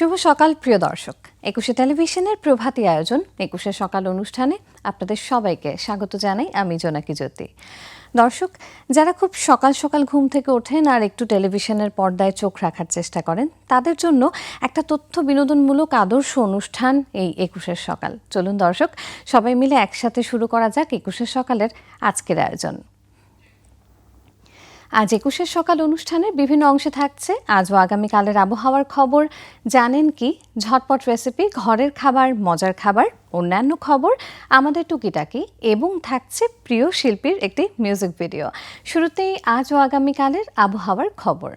শুভ সকাল, প্রিয় দর্শক। একুশে টেলিভিশনের প্রভাতী আয়োজন, একুশে সকাল অনুষ্ঠানে আপনাদের সবাইকে স্বাগত জানাই আমি জোনাকি জ্যোতি। দর্শক, যারা খুব সকাল সকাল ঘুম থেকে ওঠেন আর একটু টেলিভিশনের পর্দায় চোখ রাখার চেষ্টা করেন, তাদের জন্য একটা তথ্য বিনোদনমূলক আদর্শ অনুষ্ঠান এই একুশের সকাল। চলুন দর্শক, সবাই মিলে একসাথে শুরু করা যাক একুশের সকালের আজকের আয়োজন। আজ একুশের সকাল অনুষ্ঠানের বিভিন্ন অংশে থাকছে। আজ ও আগামীকালের আবহাওয়ার খবর। জানেন কি? ঝটপট রেসিপি, ঘরের খাবার, মজার খাবার, অন্যান্য খবর, আমাদের টুকিটাকি এবং থাকছে প্রিয় শিল্পীর একটি মিউজিক ভিডিও শুরুতেই আজ ও আগামীকালের আবহাওয়ার খবর।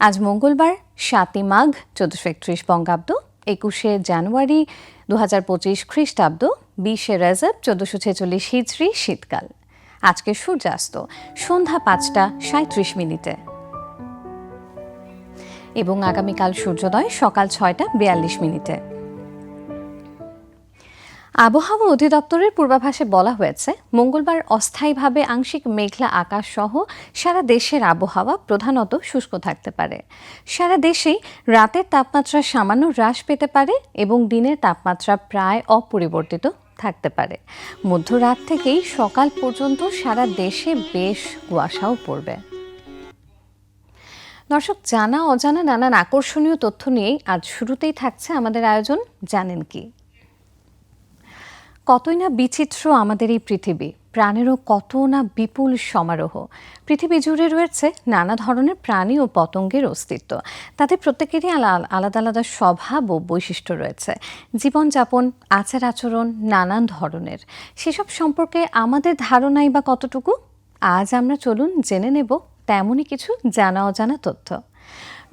আজ মঙ্গলবার, সাতই মাঘ, চোদ্দশো একত্রিশ বঙ্গাব্দ, একুশে জানুয়ারি দু হাজার পঁচিশ খ্রিস্টাব্দ, বিশে রেজব, চোদ্দশো ছেচল্লিশ হিজড়ি, শীতকাল। আজকে সূর্যাস্ত, সন্ধ্যা পাঁচটা সাঁত্রিশ মিনিটে। এবং আগামীকাল সূর্যোদয় সকাল ছয়টা বিয়াল্লিশ মিনিটে। আবহাওয়া অধিদপ্তরের পূর্বাভাসে বলা হয়েছে, মঙ্গলবার অস্থায়ীভাবে আংশিক মেঘলা আকাশ সহ সারা দেশের আবহাওয়া প্রধানত শুষ্ক থাকতে পারে। সারা দেশেই রাতের তাপমাত্রা সামান্য হ্রাস পেতে পারে এবং দিনের তাপমাত্রা প্রায় অপরিবর্তিত থাকতে পারে। মধ্যরাত থেকেই সকাল পর্যন্ত সারা দেশে বেশ কুয়াশাও পড়বে। দর্শক, জানা, অজানা নানান আকর্ষণীয় তথ্য নিয়েই আজ শুরুতেই থাকছে আমাদের আয়োজন। জানেন কি? কতই না বিচিত্র আমাদের এই পৃথিবী। প্রাণেরও কত না বিপুল সমারোহ। পৃথিবী জুড়ে রয়েছে নানা ধরনের প্রাণী ও পতঙ্গের অস্তিত্ব। তাদের প্রত্যেকেরই আলাদা আলাদা স্বভাব ও বৈশিষ্ট্য রয়েছে। জীবনযাপন, আচার আচরণ নানান ধরনের। সেসব সম্পর্কে আমাদের ধারণাই বা কতটুকু? আজ আমরা চলুন জেনে নেব তেমনই কিছু জানা অজানা তথ্য।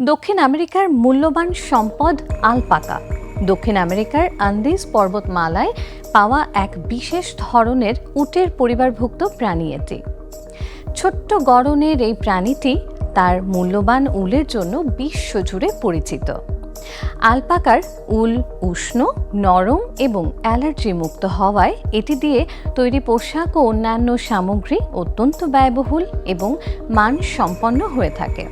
দক্ষিণ আমেরিকার মূল্যবান সম্পদ আলপাকা। দক্ষিণ আমেরিকার আন্দিজ পর্বতমালায় পাওয়া এক বিশেষ ধরনের উটের পরিবারভুক্ত প্রাণী এটি। ছোট্ট গড়নের এই প্রাণীটি তার মূল্যবান উলের জন্য বিশ্বজুড়ে পরিচিত। আলপাকার উল উষ্ণ, নরম এবং অ্যালার্জি মুক্ত হওয়ায় এটি দিয়ে তৈরি পোশাক ও অন্যান্য সামগ্রী অত্যন্ত ব্যয়বহুল এবং মানসম্পন্ন হয়ে থাকে।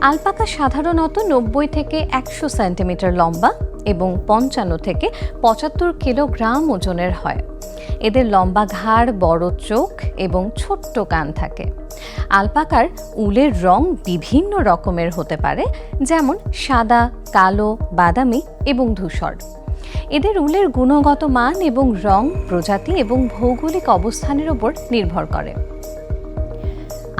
আলপাকা সাধারণত নব্বই থেকে একশো সেন্টিমিটার লম্বা এবং পঞ্চান্ন থেকে পঁচাত্তর কিলোগ্রাম ওজনের হয়। এদের লম্বা ঘাড়, বড় চোখ এবং ছোট্ট কান থাকে। আলপাকার উলের রং বিভিন্ন রকমের হতে পারে, যেমন সাদা, কালো, বাদামি এবং ধূসর। এদের উলের গুণগত মান এবং রং প্রজাতি এবং ভৌগোলিক অবস্থানের উপর নির্ভর করে।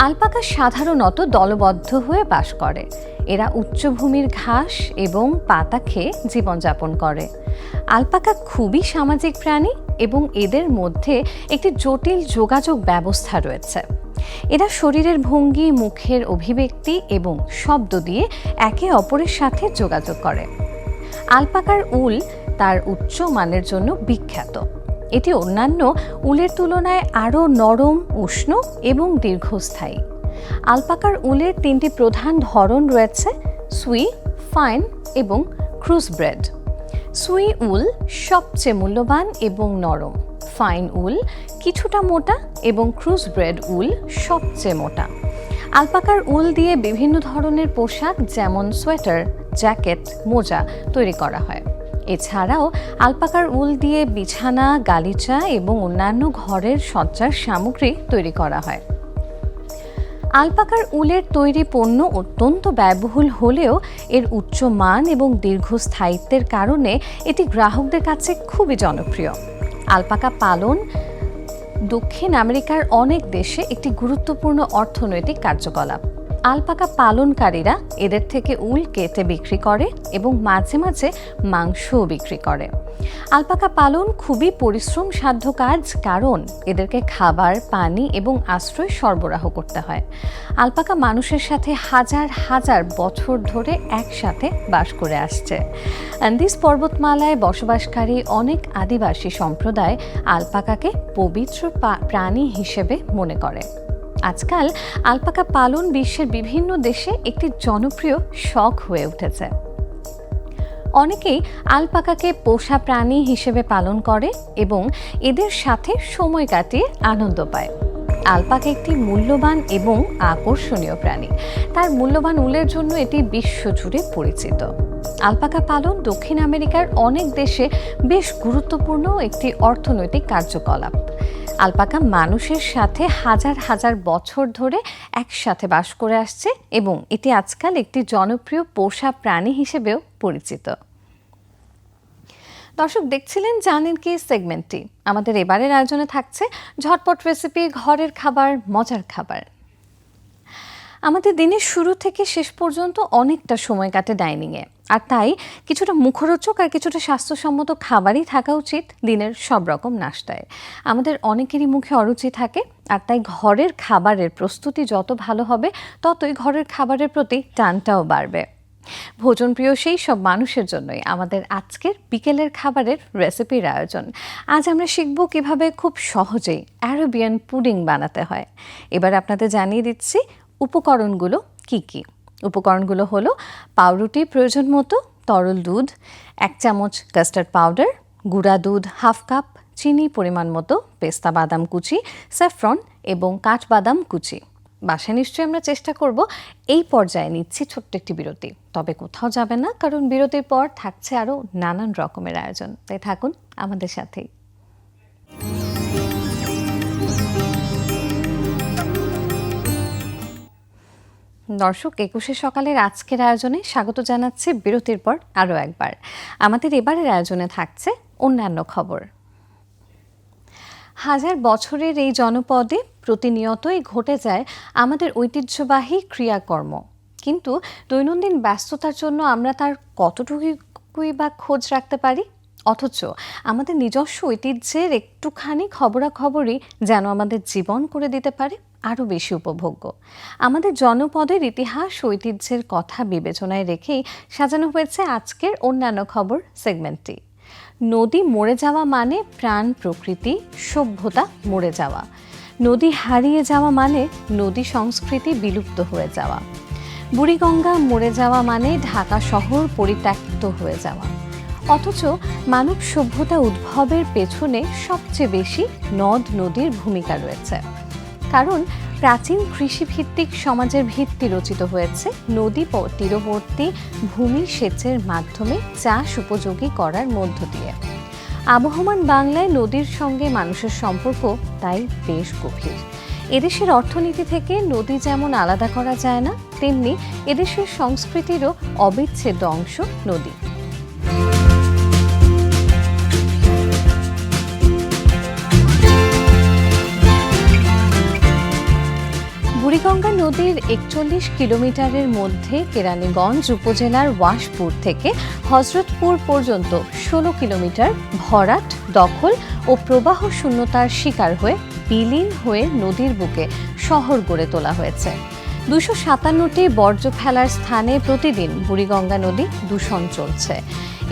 আলপাকা সাধারণত দলবদ্ধ হয়ে বাস করে। এরা উচ্চভূমির ঘাস এবং পাতা খেয়ে জীবনযাপন করে। আলপাকা খুবই সামাজিক প্রাণী এবং এদের মধ্যে একটি জটিল যোগাযোগ ব্যবস্থা রয়েছে। এরা শরীরের ভঙ্গি, মুখের অভিব্যক্তি এবং শব্দ দিয়ে একে অপরের সাথে যোগাযোগ করে। আলপাকার উল তার উচ্চ মানের জন্য বিখ্যাত। এটি অন্যান্য উলের তুলনায় আরও নরম, উষ্ণ এবং দীর্ঘস্থায়ী। আলপাকার উলের তিনটি প্রধান ধরন রয়েছে সুই, ফাইন এবং ক্রুজ ব্রেড। সুই উল সবচেয়ে মূল্যবান এবং নরম। ফাইন উল কিছুটা মোটা এবং ক্রুজ ব্রেড উল সবচেয়ে মোটা। আলপাকার উল দিয়ে বিভিন্ন ধরনের পোশাক যেমন সোয়েটার, জ্যাকেট, মোজা তৈরি করা হয়। এছাড়াও আলপাকার উল দিয়ে বিছানা, গালিচা এবং অন্যান্য ঘরের সজ্জার সামগ্রী তৈরি করা হয়। আলপাকার উলের তৈরি পণ্য অত্যন্ত ব্যয়বহুল হলেও এর উচ্চ মান এবং দীর্ঘস্থায়িত্বের কারণে এটি গ্রাহকদের কাছে খুবই জনপ্রিয়। আলপাকা পালন দক্ষিণ আমেরিকার অনেক দেশে একটি গুরুত্বপূর্ণ অর্থনৈতিক কার্যকলাপ। আলপাকা পালনকারীরা এদের থেকে উল কেটে বিক্রি করে এবং মাঝে মাঝে মাংসও বিক্রি করে। আলপাকা পালন খুবই পরিশ্রম সাধ্য কাজ কারণ এদেরকে খাবার, পানি এবং আশ্রয় সরবরাহ করতে হয়। আলপাকা মানুষের সাথে হাজার হাজার বছর ধরে একসাথে বাস করে আসছে। আন্দিস পর্বতমালায় বসবাসকারী অনেক আদিবাসী সম্প্রদায় আলপাকাকে পবিত্র প্রাণী হিসেবে মনে করে। আজকাল আলপাকা পালন বিশ্বের বিভিন্ন দেশে একটি জনপ্রিয় শখ হয়ে উঠেছে। অনেকেই আলপাকাকে পোষা প্রাণী হিসেবে পালন করে এবং এদের সাথে সময় কাটিয়ে আনন্দ পায়। আলপাকা একটি মূল্যবান এবং আকর্ষণীয় প্রাণী। তার মূল্যবান উলের জন্য এটি বিশ্বজুড়ে পরিচিত। আলপাকা পালন দক্ষিণ আমেরিকার অনেক দেশে বেশ গুরুত্বপূর্ণ একটি অর্থনৈতিক কার্যকলাপ। আলপাকা মানুষের সাথে হাজার হাজার বছর ধরে একসাথে বাস করে আসছে এবং এটি আজকাল একটি জনপ্রিয় পোষা প্রাণী হিসেবেও পরিচিত। দর্শক, দেখছিলেন, জানেন কি সেগমেন্টটি। আমাদের এবারের আয়োজনে থাকছে ঝটপট রেসিপি ঘরের খাবার, মজার খাবার। আমাদের দিনের শুরু থেকে শেষ পর্যন্ত অনেকটা সময় কাটে ডাইনিংয়ে আর তাই কিছুটা মুখরোচক আর কিছুটা স্বাস্থ্যসম্মত খাবারই থাকা উচিত দিনের সব রকম নাস্তায় আমাদের অনেকেরই মুখে অরুচি থাকে আর তাই ঘরের খাবারের প্রস্তুতি যত ভালো হবে, ততই ঘরের খাবারের প্রতি টানটাও বাড়বে। ভোজনপ্রিয় সেই সব মানুষের জন্যই আমাদের আজকের বিকেলের খাবারের রেসিপির আয়োজন। আজ আমরা শিখব কীভাবে খুব সহজেই অ্যারোবিয়ান পুডিং বানাতে হয়। এবার আপনাদের জানিয়ে দিচ্ছি উপকরণগুলো কি কি। উপকরণগুলো হলো পাউরুটি প্রয়োজন মতো, তরল দুধ, এক চামচ কাস্টার্ড পাউডার গুঁড়া দুধ হাফ কাপ চিনি পরিমাণ মতো, পেস্তা বাদাম কুচি স্যাফ্রন এবং কাঠবাদাম কুচি। বাসায় নিশ্চয়ই আমরা চেষ্টা করব, এই পর্যায়ে নিচ্ছি ছোট্ট একটি বিরতি। তবে কোথাও যাবে না, কারণ বিরতির পর থাকছে আরও নানান রকমের আয়োজন। তাই থাকুন আমাদের সাথেই। দর্শক, একুশে সকালের আজকের আয়োজনে স্বাগত জানাচ্ছি বিরতির পর আরও একবার। আমাদের এবারের আয়োজনে থাকছে অন্যান্য খবর। হাজার বছরের এই জনপদে প্রতিনিয়তই ঘটে যায় আমাদের ঐতিহ্যবাহী ক্রিয়াকর্ম। কিন্তু দৈনন্দিন ব্যস্ততার জন্য আমরা তার কতটুকুই বা খোঁজ রাখতে পারি? অথচ আমাদের নিজস্ব ঐতিহ্যের একটুখানি খবরাখবরই যেন আমাদের জীবন করে দিতে পারে। আরও বেশি উপভোগ্য। আমাদের জনপদের ইতিহাস, ঐতিহ্যের কথা বিবেচনায় রেখেই সাজানো হয়েছে আজকের অন্যান্য খবর সেগমেন্টটি। নদী মরে যাওয়া মানে প্রাণ প্রকৃতি, সভ্যতা মরে যাওয়া। নদী হারিয়ে যাওয়া মানে নদী সংস্কৃতি বিলুপ্ত হয়ে যাওয়া। বুড়িগঙ্গা মরে যাওয়া মানে ঢাকা শহর পরিত্যক্ত হয়ে যাওয়া। অথচ মানব সভ্যতা উদ্ভবের পেছনে সবচেয়ে বেশি নদ নদীর ভূমিকা রয়েছে। কারণ প্রাচীন কৃষিভিত্তিক সমাজের ভিত্তি রচিত হয়েছে। নদী তীরবর্তী ভূমি সেচের মাধ্যমে চাষ উপযোগী করার মধ্য দিয়ে। আবহমান বাংলায় নদীর সঙ্গে মানুষের সম্পর্ক তাই বেশ গভীর। এদেশের অর্থনীতি থেকে নদী যেমন আলাদা করা যায় না, তেমনি এদেশের সংস্কৃতিরও অবিচ্ছেদ্য অংশ নদী। বুড়িগঙ্গা নদীর একচল্লিশ কিলোমিটারের মধ্যে কেরানীগঞ্জ উপজেলার ওয়াশপুর থেকে হজরতপুর পর্যন্ত ষোলো কিলোমিটার ভরাট, দখল ও প্রবাহ শূন্যতার শিকার হয়ে বিলীন হয়ে নদীর বুকে শহর গড়ে তোলা হয়েছে। দুশো সাতান্নটি বর্জ্য ফেলার স্থানে প্রতিদিন বুড়িগঙ্গা নদী দূষণ চলছে।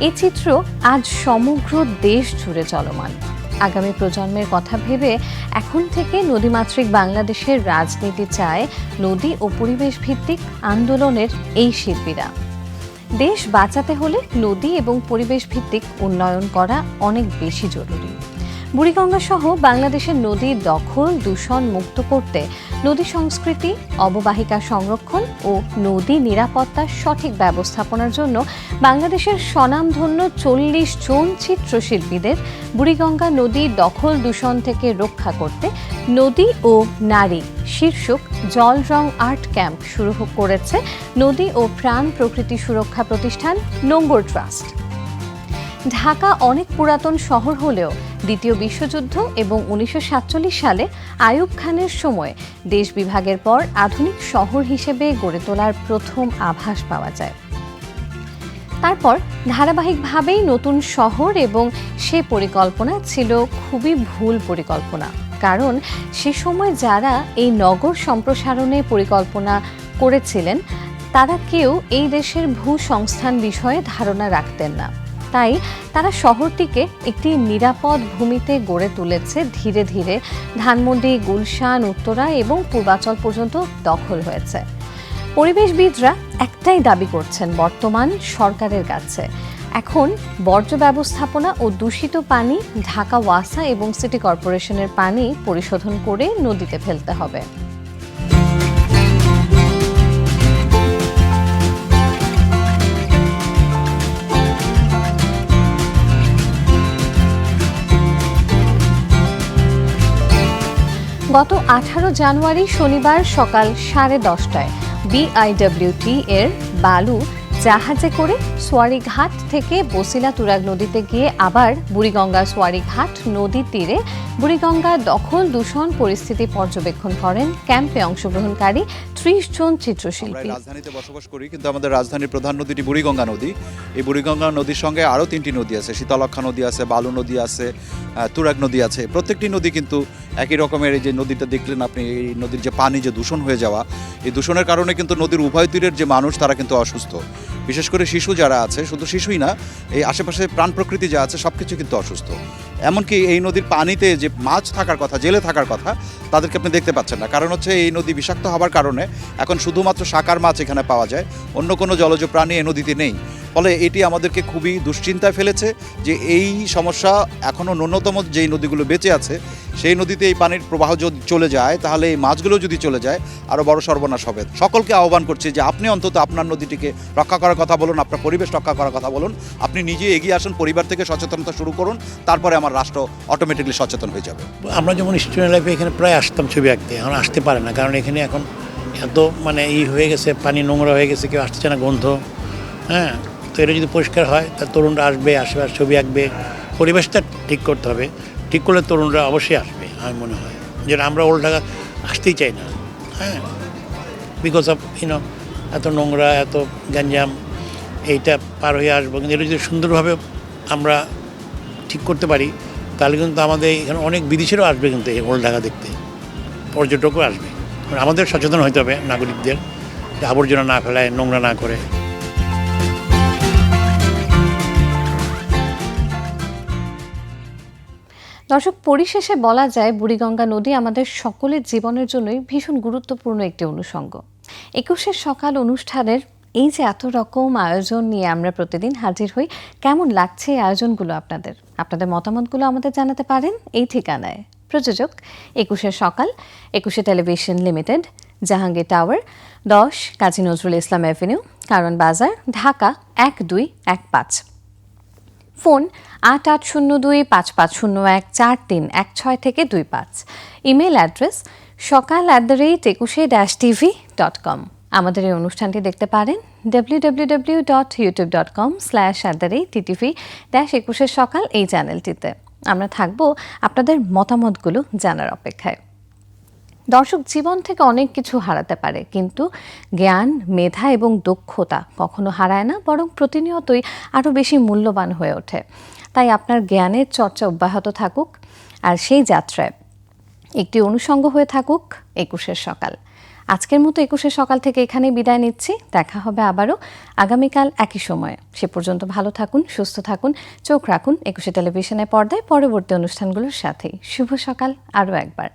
এ চিত্র আজ সমগ্র দেশ জুড়ে চলমান। আগামী প্রজন্মের কথা ভেবে এখন থেকে নদীমাতৃক বাংলাদেশের রাজনীতি চায় নদী ও পরিবেশ ভিত্তিক আন্দোলনের এই শিল্পীরা। দেশ বাঁচাতে হলে নদী এবং পরিবেশ ভিত্তিক উন্নয়ন করা অনেক বেশি জরুরি। বুড়িগঙ্গা সহ বাংলাদেশের নদী দখল দূষণ মুক্ত করতে নদী সংস্কৃতি, অববাহিকা সংরক্ষণ ও নদী নিরাপত্তার সঠিক ব্যবস্থাপনার জন্য বাংলাদেশের স্বনামধন্য চল্লিশ জন চিত্রশিল্পীদের বুড়িগঙ্গা নদী দখল দূষণ থেকে রক্ষা করতে নদী ও নারী শীর্ষক জল রং আর্ট ক্যাম্প শুরু করেছে নদী ও প্রাণ প্রকৃতি সুরক্ষা প্রতিষ্ঠান নোঙ্গর ট্রাস্ট। ঢাকা অনেক পুরাতন শহর হলেও দ্বিতীয় বিশ্বযুদ্ধ এবং উনিশশো সাতচল্লিশ সালে আয়ুব খানের সময় দেশ বিভাগের পর আধুনিক শহর হিসেবে গড়ে তোলার প্রথম আভাস পাওয়া যায়। তারপর ধারাবাহিকভাবেই নতুন শহর এবং সে পরিকল্পনা ছিল খুবই ভুল পরিকল্পনা। কারণ সে সময় যারা এই নগর সম্প্রসারণে পরিকল্পনা করেছিলেন, তারা কেউ এই দেশের ভূ সংস্থান বিষয়ে ধারণা রাখতেন না। তাই তারা শহরটিকে একটি নিরাপদ ভূমিতে গড়ে তুলেছে। ধীরে ধীরে ধানমন্ডি, গুলশান, উত্তরা এবং পূর্বাচল পর্যন্ত দখল হয়েছে। পরিবেশবিদরা একটাই দাবি করছেন বর্তমান সরকারের কাছে। এখন বর্জ্য ব্যবস্থাপনা ও দূষিত পানি, ঢাকা ওয়াসা এবং সিটি কর্পোরেশনের পানি পরিশোধন করে নদীতে ফেলতে হবে। গত আঠারো জানুয়ারি শনিবার সকাল সাড়ে দশটায় বিআইডব্লিউটি এর বালু জাহাজে করে সোয়ারিঘাট থেকে বসিলা তুরাগ নদীতে গিয়ে আবার বুড়িগঙ্গা সোয়ারিঘাট নদীর তীরে বুড়িগঙ্গা দখল দূষণ পরিস্থিতি পর্যবেক্ষণ করেন ক্যাম্পে অংশগ্রহণকারী ত্রিশ জন চিত্রশিল্পী। রাজধানীতে বসবাস করি, কিন্তু আমাদের রাজধানীর প্রধান নদীটি বুড়িগঙ্গা নদী। এই বুড়িগঙ্গা নদীর সঙ্গে আরও তিনটি নদী আছে শীতলক্ষা নদী আছে, বালু নদী আছে তুরাগ নদী আছে। প্রত্যেকটি নদী কিন্তু একই রকমের, এই যে নদীটা দেখলেন আপনি, এই নদীর যে পানি, যে দূষণ হয়ে যাওয়া, এই দূষণের কারণে কিন্তু নদীর উভয় তীরের যে মানুষ, তারা কিন্তু অসুস্থ। বিশেষ করে শিশু যারা আছে, শুধু শিশুই না, এই আশেপাশে প্রাণ প্রকৃতি যা আছে সব কিছু কিন্তু অসুস্থ। এমনকি এই নদীর পানিতে যে মাছ থাকার কথা, জেলে থাকার কথা, তাদেরকে আপনি দেখতে পাচ্ছেন না। কারণ হচ্ছে এই নদী বিষাক্ত হওয়ার কারণে এখন শুধুমাত্র শাকার মাছ এখানে পাওয়া যায়, অন্য কোনো জলজ প্রাণী এই নদীতে নেই। ফলে এটি আমাদেরকে খুবই দুশ্চিন্তায় ফেলেছে যে এই সমস্যা এখনও ন্যূনতম যেই নদীগুলো বেঁচে আছে, সেই নদীতে এই পানির প্রবাহ যদি চলে যায়, তাহলে এই মাছগুলো যদি চলে যায়, আরও বড় সর্বনাশ হবে। সকলকে আহ্বান করছি যে আপনি অন্তত আপনার নদীটিকে রক্ষা করার কথা বলুন, আপনার পরিবেশ রক্ষা করার কথা বলুন, আপনি নিজে এগিয়ে আসুন, পরিবার থেকে সচেতনতা শুরু করুন, তারপরে আমার রাষ্ট্র অটোমেটিকলি সচেতন হয়ে যাবে। আমরা যেমন স্টুডেন্ট লাইফে এখানে প্রায় আসতাম ছবি আঁকতে, এখন আসতে পারে না, কারণ এখানে এখন এত মানে ই হয়ে গেছে, পানি নোংরা হয়ে গেছে, কেউ আসছে না গন্ধ হ্যাঁ? তো এটা যদি পরিষ্কার হয়, তা তরুণরা আসবে, আশেপাশে ছবি আঁকবে, পরিবেশটা ঠিক করতে হবে। ঠিক করলে তরুণরা অবশ্যই আসবে, আমার মনে হয়। যেটা আমরা ওল্ড ঢাকা আসতেই চাই না। হ্যাঁ? বিকজ অফ ইউনো এত নোংরা, এত গ্যাঞ্জাম, এইটা পার হয়ে আসব। কিন্তু এটা যদি সুন্দরভাবে আমরা ঠিক করতে পারি, তাহলে কিন্তু আমাদের এখানে অনেক বিদেশিরাও আসবে কিন্তু এই ওল্ড ঢাকা দেখতে। পর্যটকও আসবে। আমাদের সচেতন হতে হবে নাগরিকদের আবর্জনা না ফেলায়, নোংরা না করে। দর্শক, পরিশেষে বলা যায় বুড়িগঙ্গা নদী আমাদের সকলের জীবনের জন্যই ভীষণ গুরুত্বপূর্ণ একটি অনুষঙ্গ। একুশের সকাল অনুষ্ঠানের এই যে এত রকম আয়োজন নিয়ে আমরা প্রতিদিন হাজির হই, কেমন লাগছে এই আয়োজনগুলো আপনাদের? আপনাদের মতামতগুলো আমাদের জানাতে পারেন এই ঠিকানায়। প্রযোজক একুশের সকাল, একুশে টেলিভিশন লিমিটেড, জাহাঙ্গীর টাওয়ার, দশ, কাজী নজরুল ইসলাম অ্যাভিনিউ, কারণ বাজার, ঢাকা, এক দুই, এক পাঁচ। ফোন আট আট শূন্য দুই পাঁচ পাঁচ শূন্য এক চার তিন এক ছয় থেকে দুই পাঁচ। ইমেল অ্যাড্রেস সকাল অ্যাট দ্য রেট একুশে ড্যাশ টিভি ডট কম। আমাদের এই অনুষ্ঠানটি দেখতে পারেন W W W dot YouTube dot com slash at the rate TTV dash একুশের সকাল এই চ্যানেলটিতে আমরা থাকব আপনাদের মতামতগুলো জানার অপেক্ষায়। দর্শক জীবন থেকে অনেক কিছু হারাতে পারে, কিন্তু জ্ঞান, মেধা এবং দক্ষতা কখনো হারায় না, বরং প্রতিনিয়তই আরও বেশি মূল্যবান হয়ে ওঠে। তাই আপনার জ্ঞানের চর্চা অব্যাহত থাকুক, আর সেই যাত্রায় একটি অনুষঙ্গ হয়ে থাকুক একুশের সকাল। আজকের মতো একুশের সকাল থেকে এখানেই বিদায় নিচ্ছি। দেখা হবে আবারও আগামীকাল একই সময়ে। সে পর্যন্ত ভালো থাকুন, সুস্থ থাকুন, চোখ রাখুন একুশে টেলিভিশনের পর্দায়। পরবর্তী অনুষ্ঠানগুলোর সাথেই। শুভ সকাল আরও একবার।